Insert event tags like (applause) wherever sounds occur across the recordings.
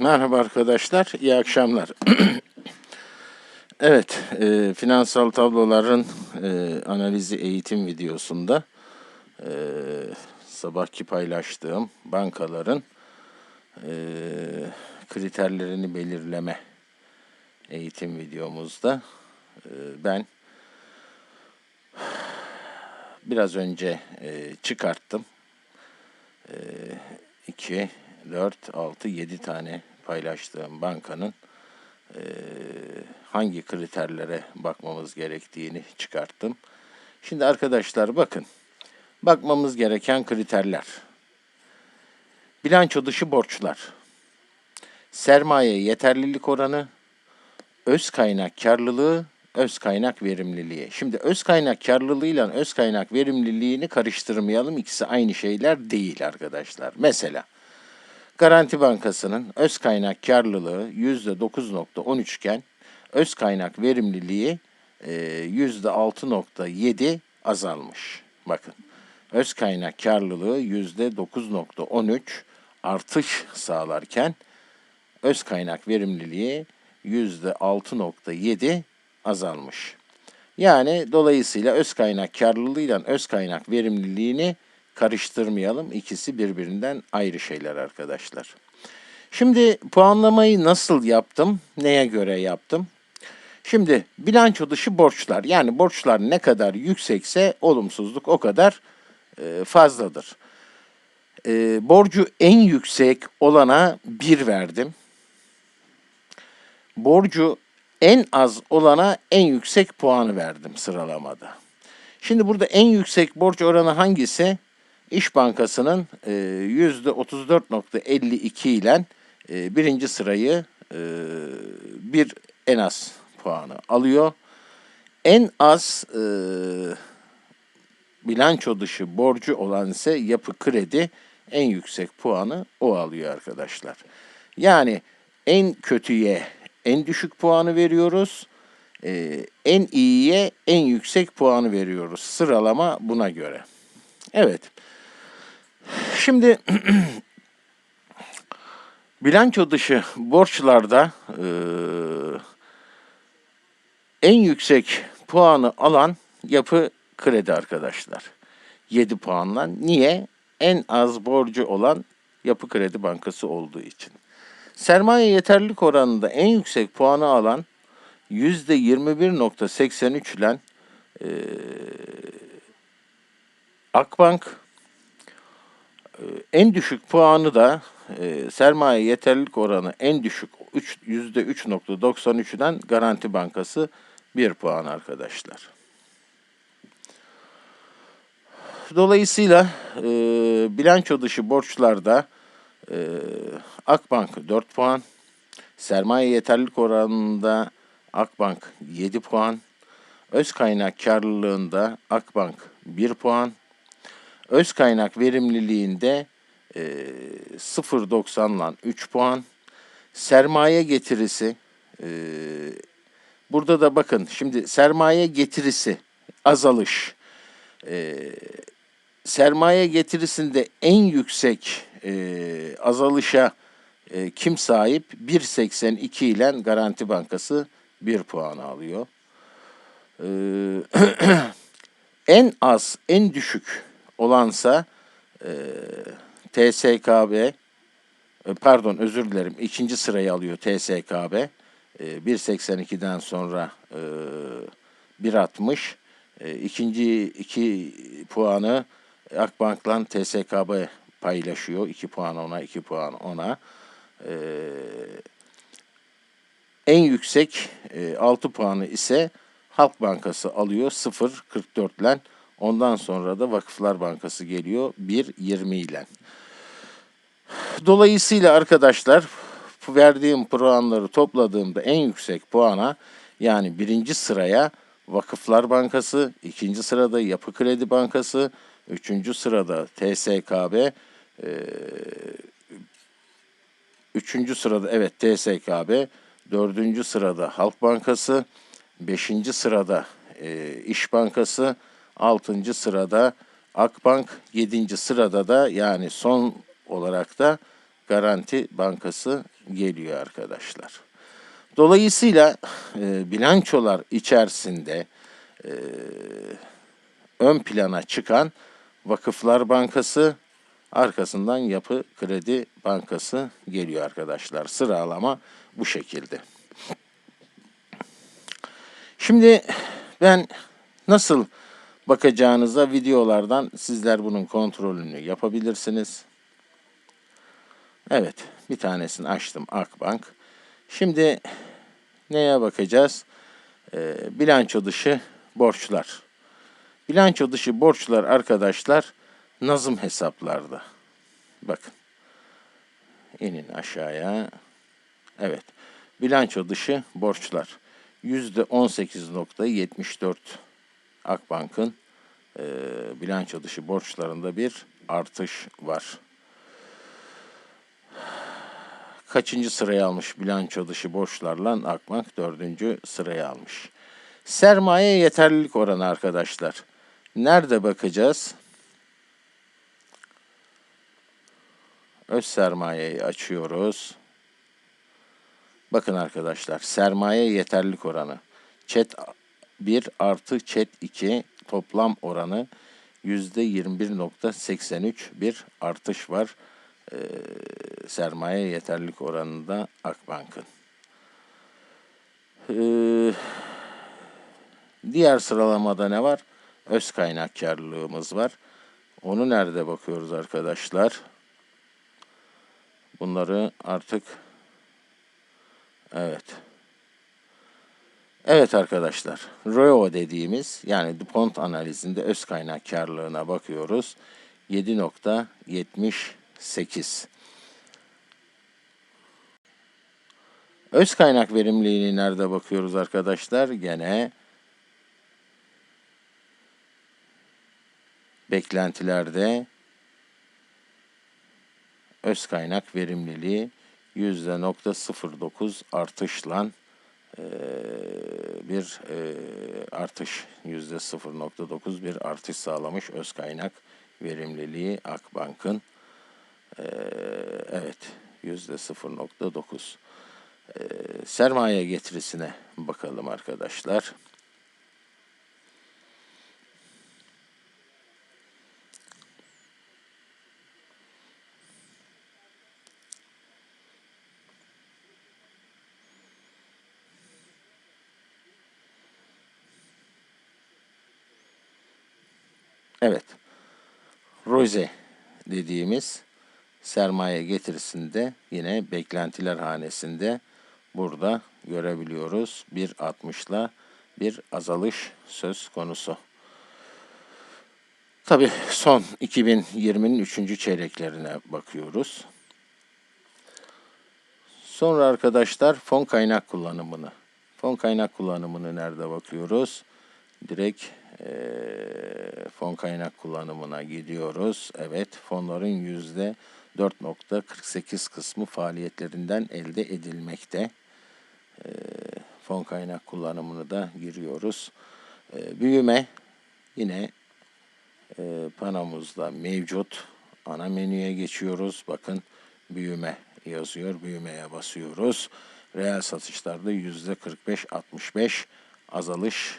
Merhaba arkadaşlar, iyi akşamlar. (clears throat) evet, e, finansal tabloların e, analizi eğitim videosunda e, sabahki paylaştığım bankaların e, kriterlerini belirleme eğitim videomuzda e, ben biraz önce e, çıkarttım. 2, 4, 6, 7 tane paylaştığım bankanın eee, hangi kriterlere bakmamız gerektiğini çıkarttım. Şimdi arkadaşlar bakın. Bakmamız gereken kriterler. Bilanço dışı borçlar. Sermaye yeterlilik oranı, öz kaynak karlılığı, öz kaynak verimliliği. Şimdi öz kaynak karlılığıyla öz kaynak verimliliğini karıştırmayalım. İkisi aynı şeyler değil arkadaşlar. Mesela Garanti Bankası'nın öz kaynak karlılığı %9.13 iken öz kaynak verimliliği e, %6.7 azalmış. Bakın öz kaynak karlılığı %9.13 artış sağlarken öz kaynak verimliliği %6.7 azalmış. Yani dolayısıyla öz kaynak karlılığıyla öz kaynak verimliliğini karıştırmayalım. İkisi birbirinden ayrı şeyler arkadaşlar. Şimdi puanlamayı nasıl yaptım? Neye göre yaptım? Şimdi bilanço dışı borçlar yani borçlar ne kadar yüksekse olumsuzluk o kadar e, fazladır. E, borcu en yüksek olana 1 verdim. Borcu en az olana en yüksek puanı verdim sıralamada. Şimdi burada en yüksek borç oranı hangisi? İş Bankası'nın e, %34.52 ile e, birinci sırayı e, bir en az puanı alıyor. En az e, bilanço dışı borcu olan ise yapı kredi en yüksek puanı o alıyor arkadaşlar. Yani en kötüye en düşük puanı veriyoruz. E, en iyiye en yüksek puanı veriyoruz. Sıralama buna göre. Evet. Şimdi (clears throat) bilanço dışı borçlarda e, en yüksek puanı alan yapı kredi arkadaşlar. 7 puanla. Niye? En az borcu olan yapı kredi bankası olduğu için. Sermaye yeterlilik oranında en yüksek puanı alan %21.83 ile e, Akbank en düşük puanı da e, sermaye yeterlilik oranı en düşük 3, %3.93'den Garanti Bankası 1 puan arkadaşlar. Dolayısıyla e, bilanço dışı borçlarda e, Akbank 4 puan, sermaye yeterlilik oranında Akbank 7 puan, öz kaynak karlılığında Akbank 1 puan, öz kaynak verimliliğinde e, 0.90'dan 3 puan, sermaye getirisi e, burada da bakın şimdi sermaye getirisi azalış e, sermaye getirisinde en yüksek e, azalışa e, kim sahip? 1.82 ile Garanti Bankası 1 puan alıyor. E, (clears throat) en az, en düşük olansa e, TSKB, e, pardon özür dilerim ikinci sırayı alıyor TSKB. E, 1.82'den sonra e, 1.60. E, ikinci iki puanı Akbank'la TSKB paylaşıyor. 2 puan ona, 2 puan ona. Ee, en yüksek e, 6 puanı ise Halk Bankası alıyor 0.44 ile. Ondan sonra da Vakıflar Bankası geliyor 1.20 ile. Dolayısıyla arkadaşlar verdiğim puanları topladığımda en yüksek puana yani birinci sıraya Vakıflar Bankası, ikinci sırada Yapı Kredi Bankası, üçüncü sırada TSKB, e, üçüncü sırada evet TSKB, dördüncü sırada Halk Bankası, beşinci sırada e, İş Bankası, altıncı sırada Akbank, yedinci sırada da yani son olarak da Garanti Bankası geliyor arkadaşlar. Dolayısıyla e, bilançolar içerisinde e, ön plana çıkan Vakıflar Bankası, arkasından Yapı Kredi Bankası geliyor arkadaşlar. Sıralama bu şekilde. Şimdi ben nasıl bakacağınıza videolardan sizler bunun kontrolünü yapabilirsiniz. Evet, bir tanesini açtım Akbank. Şimdi neye bakacağız? Ee, bilanço dışı borçlar. Bilanço dışı borçlar arkadaşlar nazım hesaplarda. Bakın. İnin aşağıya. Evet. Bilanço dışı borçlar. %18.74 Akbank'ın e, bilanço dışı borçlarında bir artış var. Kaçıncı sıraya almış bilanço dışı borçlarla Akbank dördüncü sıraya almış. Sermaye yeterlilik oranı arkadaşlar. Nerede bakacağız? Öz sermayeyi açıyoruz. Bakın arkadaşlar sermaye yeterlilik oranı. Çet 1 artı çet 2 toplam oranı %21.83 bir artış var. Ee, sermaye yeterlilik oranında Akbank'ın. Ee, diğer sıralamada ne var? Öz kaynak karlılığımız var. Onu nerede bakıyoruz arkadaşlar? Bunları artık evet. Evet arkadaşlar, ROE dediğimiz yani DuPont analizinde öz kaynak karlılığına bakıyoruz. 7.78. Öz kaynak verimliliğini nerede bakıyoruz arkadaşlar? Gene beklentilerde öz kaynak verimliliği %0.09 artışla bir e, artış %0.9 bir artış sağlamış öz kaynak verimliliği Akbank'ın e, evet %0.9 sermaye getirisine bakalım arkadaşlar. Evet. Roze dediğimiz sermaye getirisinde yine beklentiler hanesinde burada görebiliyoruz. 1.60'la bir azalış söz konusu. Tabi son 2020'nin 3. çeyreklerine bakıyoruz. Sonra arkadaşlar fon kaynak kullanımını. Fon kaynak kullanımını nerede bakıyoruz? Direkt e, fon kaynak kullanımına gidiyoruz. Evet fonların yüzde 4.48 kısmı faaliyetlerinden elde edilmekte. E, fon kaynak kullanımını da giriyoruz. E, büyüme yine e, panomuzda mevcut. Ana menüye geçiyoruz. Bakın büyüme yazıyor. Büyümeye basıyoruz. Reel satışlarda yüzde 45-65 azalış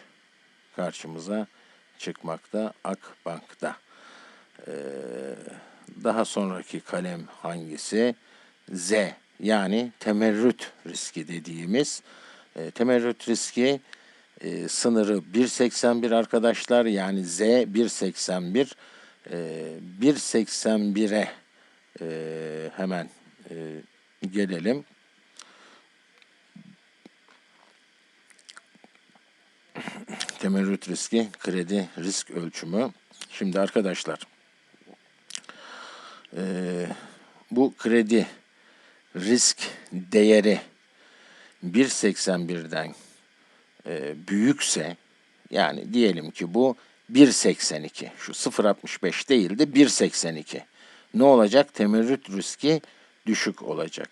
karşımıza çıkmakta Akbank'ta. Ee, daha sonraki kalem hangisi? Z yani temerrüt riski dediğimiz e, temerrüt riski e, sınırı 1.81 arkadaşlar yani Z 1.81 e, 1.81'e e, hemen e, gelelim. Temerrüt riski, kredi risk ölçümü. Şimdi arkadaşlar e, bu kredi risk değeri 1.81'den e, büyükse yani diyelim ki bu 1.82 şu 0.65 değil de 1.82 ne olacak? Temerrüt riski düşük olacak.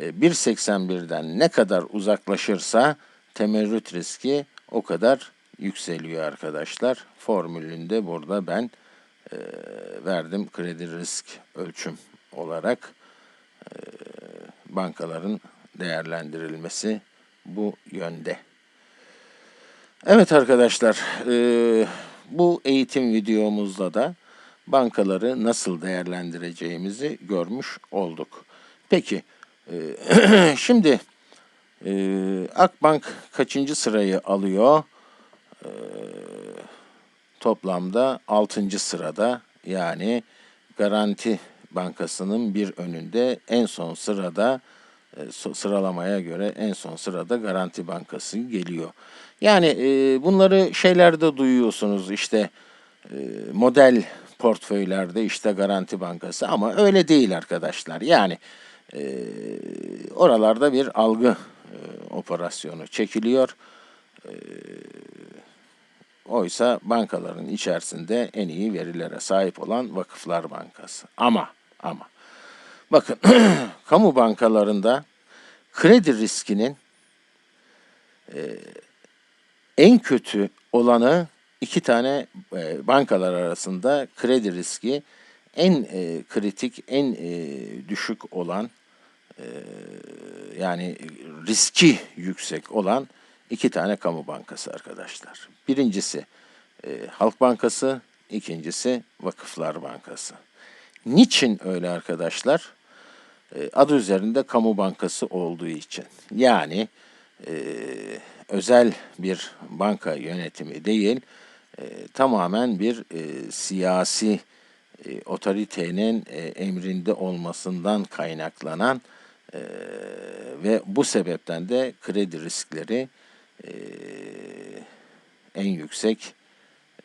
E, 1.81'den ne kadar uzaklaşırsa temerrüt riski o kadar yükseliyor arkadaşlar. Formülünde burada ben e, verdim kredi risk ölçüm olarak. E, bankaların değerlendirilmesi bu yönde. Evet arkadaşlar, e, bu eğitim videomuzda da bankaları nasıl değerlendireceğimizi görmüş olduk. Peki, e, (clears throat) şimdi e, Akbank kaçıncı sırayı alıyor? E, toplamda 6. sırada yani Garanti Bankası'nın bir önünde en son sırada e, sıralamaya göre en son sırada Garanti Bankası geliyor. Yani e, bunları şeylerde duyuyorsunuz işte e, model portföylerde işte Garanti Bankası ama öyle değil arkadaşlar. Yani e, oralarda bir algı operasyonu çekiliyor. E, oysa bankaların içerisinde en iyi verilere sahip olan Vakıflar Bankası. Ama ama bakın (clears throat) kamu bankalarında kredi riskinin en kötü olanı iki tane e, bankalar arasında kredi riski en e, kritik, en e, düşük olan e, yani riski yüksek olan iki tane kamu bankası arkadaşlar. Birincisi e, Halk Bankası, ikincisi Vakıflar Bankası. Niçin öyle arkadaşlar? E, adı üzerinde kamu bankası olduğu için. Yani e, özel bir banka yönetimi değil, e, tamamen bir e, siyasi e, otoritenin e, emrinde olmasından kaynaklanan e, ve bu sebepten de kredi riskleri e, en yüksek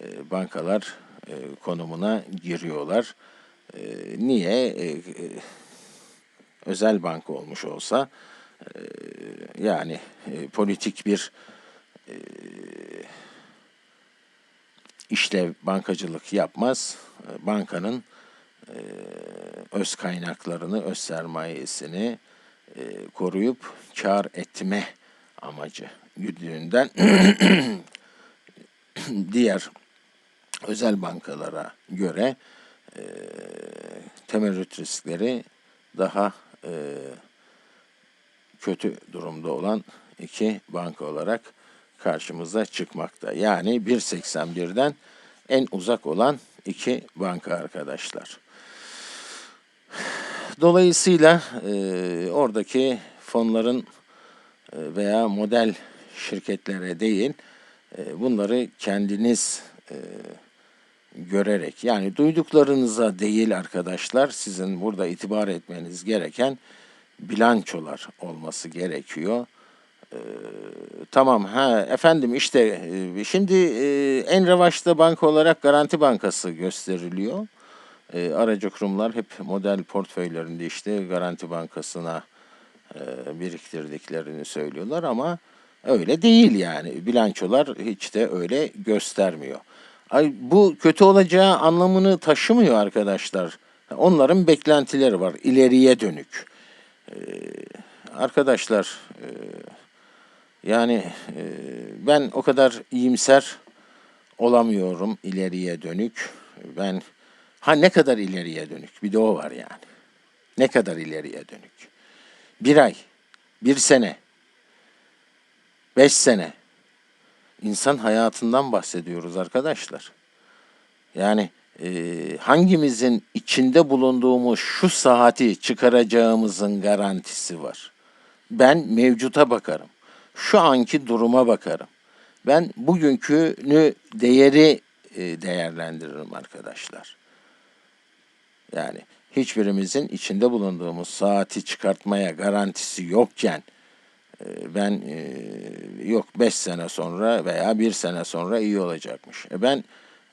e, bankalar e, konumuna giriyorlar. E, niye? E, e, özel banka olmuş olsa e, yani e, politik bir e, işlev bankacılık yapmaz. E, Bankanın e, öz kaynaklarını, öz sermayesini e, koruyup kar etme amacı güdüğünden (clears throat) diğer özel bankalara göre e, temerrüt riskleri daha e, kötü durumda olan iki banka olarak karşımıza çıkmakta. Yani 1.81'den en uzak olan iki banka arkadaşlar. Dolayısıyla e, oradaki fonların e, veya model şirketlere değil, e, bunları kendiniz e, görerek yani duyduklarınıza değil arkadaşlar sizin burada itibar etmeniz gereken bilançolar olması gerekiyor. Ee, tamam ha efendim işte e, şimdi e, en revaçta banka olarak Garanti Bankası gösteriliyor. E, aracı kurumlar hep model portföylerinde işte Garanti Bankası'na e, biriktirdiklerini söylüyorlar ama öyle değil yani. Bilançolar hiç de öyle göstermiyor. Ay, bu kötü olacağı anlamını taşımıyor arkadaşlar. Onların beklentileri var ileriye dönük. Ee, arkadaşlar e, yani e, ben o kadar iyimser olamıyorum ileriye dönük. Ben ha ne kadar ileriye dönük bir de o var yani. Ne kadar ileriye dönük. Bir ay, bir sene, beş sene. İnsan hayatından bahsediyoruz arkadaşlar. Yani e, hangimizin içinde bulunduğumuz şu saati çıkaracağımızın garantisi var. Ben mevcuta bakarım. Şu anki duruma bakarım. Ben bugünkünü değeri e, değerlendiririm arkadaşlar. Yani hiçbirimizin içinde bulunduğumuz saati çıkartmaya garantisi yokken e, ben e, yok 5 sene sonra veya 1 sene sonra iyi olacakmış. E ben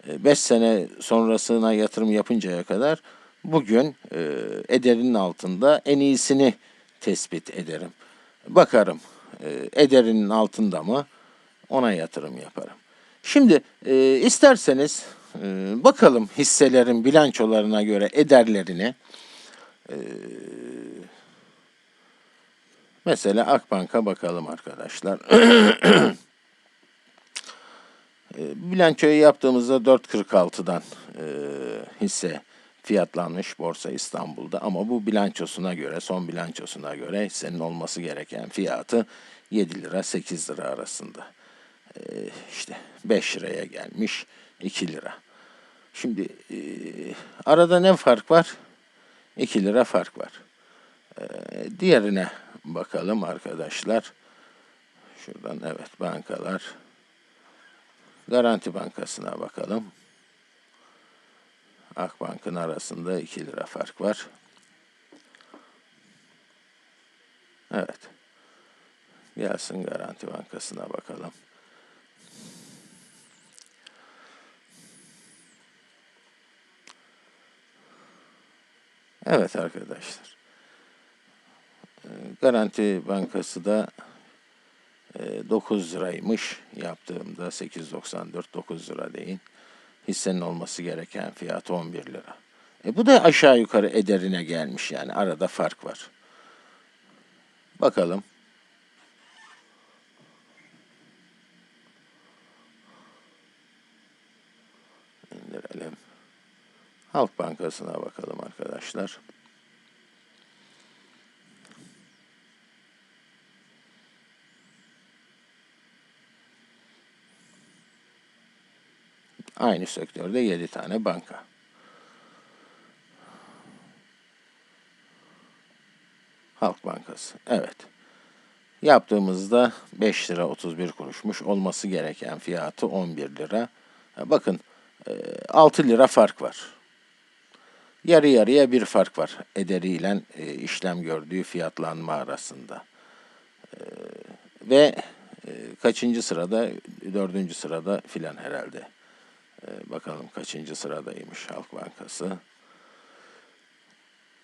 5 sene sonrasına yatırım yapıncaya kadar bugün ederinin altında en iyisini tespit ederim. Bakarım ederinin altında mı ona yatırım yaparım. Şimdi isterseniz bakalım hisselerin bilançolarına göre ederlerini. E, mesela Akbank'a bakalım arkadaşlar. (clears throat) E, bilançoyu yaptığımızda 4.46'dan e, hisse fiyatlanmış Borsa İstanbul'da ama bu bilançosuna göre, son bilançosuna göre hissenin olması gereken fiyatı 7 lira 8 lira arasında. Ee, işte 5 liraya gelmiş 2 lira. Şimdi e, arada ne fark var? 2 lira fark var. Ee, diğerine bakalım arkadaşlar. Şuradan evet bankalar. Garanti Bankası'na bakalım. Akbank'ın arasında 2 lira fark var. Evet. Gelsin Garanti Bankası'na bakalım. Evet arkadaşlar. Ee, Garanti Bankası da e, 9 liraymış yaptığımda 8.94 9 lira deyin. Hissenin olması gereken fiyat 11 lira. E bu da aşağı yukarı ederine gelmiş yani arada fark var. Bakalım. Halk Bankası'na bakalım arkadaşlar. Aynı sektörde 7 tane banka. Halk Bankası. Evet. Yaptığımızda 5 lira 31 kuruşmuş. Olması gereken fiyatı 11 lira. Bakın 6 lira fark var. Yarı yarıya bir fark var ederiyle e, işlem gördüğü fiyatlanma arasında. E, ve e, kaçıncı sırada? Dördüncü sırada filan herhalde. E, bakalım kaçıncı sıradaymış Halk Bankası.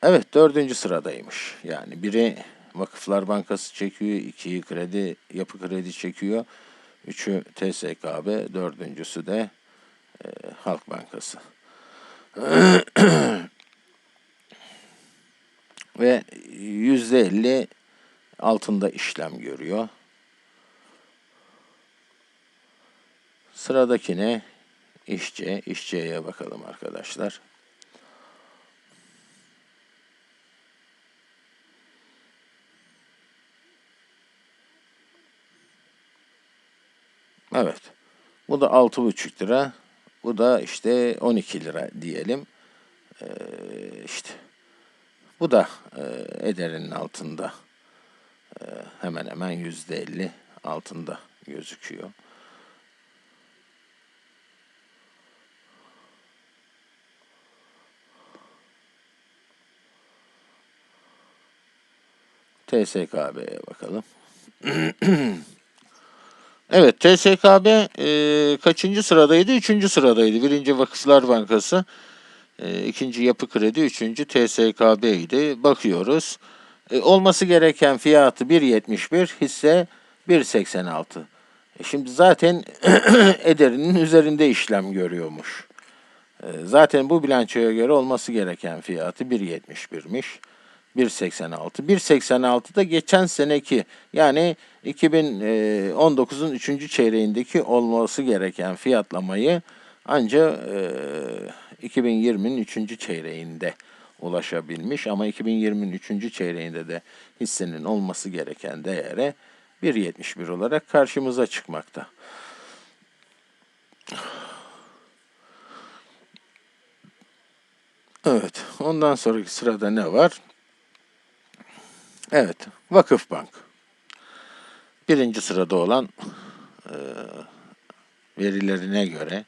Evet dördüncü sıradaymış. Yani biri Vakıflar Bankası çekiyor, ikiyi kredi, yapı kredi çekiyor. Üçü TSKB, dördüncüsü de e, Halk Bankası. (clears throat) Ve yüzde elli altında işlem görüyor. Sıradakine işçi, işçiye bakalım arkadaşlar. Evet. Bu da 6,5 lira. Bu da işte 12 lira diyelim. Ee, işte bu da e, ederinin altında. Ee, hemen hemen yüzde elli altında gözüküyor. TSKB'ye bakalım. (clears throat) Evet, TSKB e, kaçıncı sıradaydı? Üçüncü sıradaydı. Birinci Vakıflar Bankası, e, ikinci Yapı Kredi, üçüncü TSKB idi. Bakıyoruz. E, olması gereken fiyatı 1.71, hisse 1.86. E, şimdi zaten (clears throat) ederinin üzerinde işlem görüyormuş. E, zaten bu bilançoya göre olması gereken fiyatı 1.71'miş. 1.86. 1.86 da geçen seneki yani 2019'un 3. çeyreğindeki olması gereken fiyatlamayı ancak 2020'nin 3. çeyreğinde ulaşabilmiş ama 2020'nin 3. çeyreğinde de hissenin olması gereken değere 1.71 olarak karşımıza çıkmakta. Evet, ondan sonraki sırada ne var? Evet, Vakıfbank. Birinci sırada olan e, verilerine göre,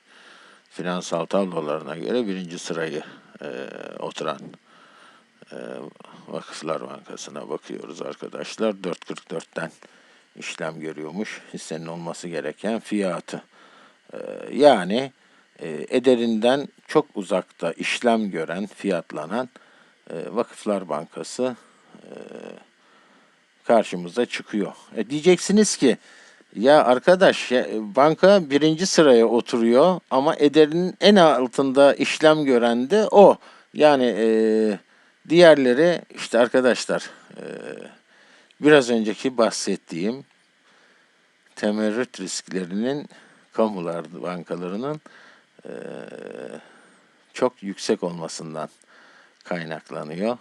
finansal tablolarına göre birinci sırayı e, oturan e, Vakıflar Bankası'na bakıyoruz arkadaşlar. 4.44'ten işlem görüyormuş. Hissenin olması gereken fiyatı. E, yani e, ederinden çok uzakta işlem gören, fiyatlanan e, Vakıflar Bankası e, karşımıza çıkıyor. E diyeceksiniz ki ya arkadaş ya, banka birinci sıraya oturuyor ama ederinin en altında işlem gören de o. Yani e, diğerleri işte arkadaşlar e, biraz önceki bahsettiğim temerrüt risklerinin kamular bankalarının e, çok yüksek olmasından kaynaklanıyor.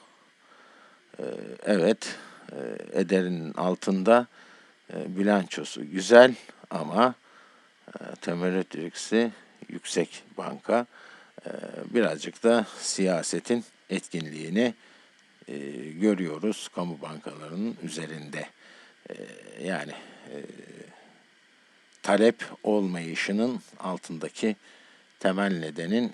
Ee, evet, e, ederin altında e, bilançosu güzel ama e, temerrüt riski yüksek banka. E, birazcık da siyasetin etkinliğini e, görüyoruz kamu bankalarının üzerinde. Yani talep olmayışının altındaki temel nedenin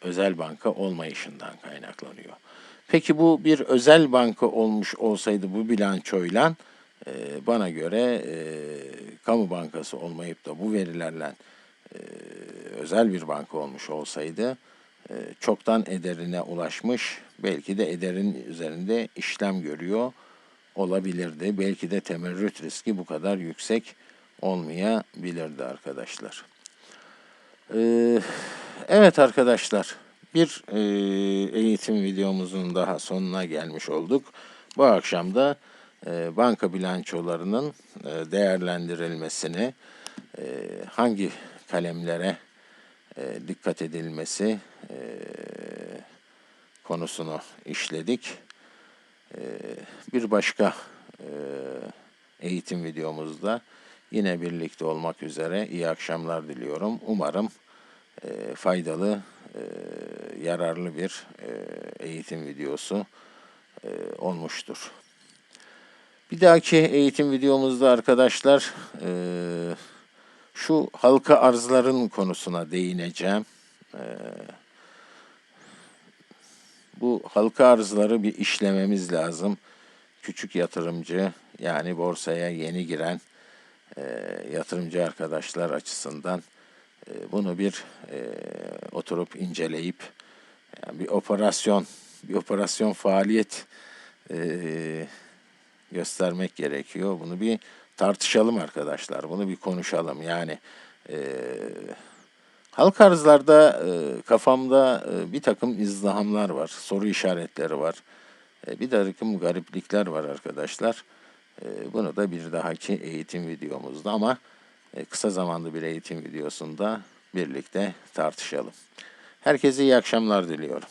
özel banka olmayışından kaynaklanıyor. Peki bu bir özel banka olmuş olsaydı bu bilançoyla e, bana göre e, kamu bankası olmayıp da bu verilerle e, özel bir banka olmuş olsaydı e, çoktan ederine ulaşmış, belki de ederin üzerinde işlem görüyor olabilirdi. Belki de temerrüt riski bu kadar yüksek olmayabilirdi arkadaşlar. Ee, evet arkadaşlar, bir e, eğitim videomuzun daha sonuna gelmiş olduk. Bu akşam da e, banka bilançolarının e, değerlendirilmesini, hangi kalemlere dikkat edilmesi konusunu işledik. Bir başka eğitim videomuzda yine birlikte olmak üzere iyi akşamlar diliyorum. Umarım faydalı, yararlı bir eğitim videosu olmuştur. Bir dahaki eğitim videomuzda arkadaşlar şu halka arzların konusuna değineceğim. Bu halka arzları bir işlememiz lazım. Küçük yatırımcı yani borsaya yeni giren yatırımcı arkadaşlar açısından bunu bir e, oturup inceleyip yani bir operasyon, bir operasyon faaliyet e, göstermek gerekiyor. Bunu bir tartışalım arkadaşlar. Bunu bir konuşalım. Yani e, halk arzlarda e, kafamda e, bir takım izdihamlar var. Soru işaretleri var. E, bir takım gariplikler var arkadaşlar. E, bunu da bir dahaki eğitim videomuzda ama kısa zamanlı bir eğitim videosunda birlikte tartışalım. Herkese iyi akşamlar diliyorum.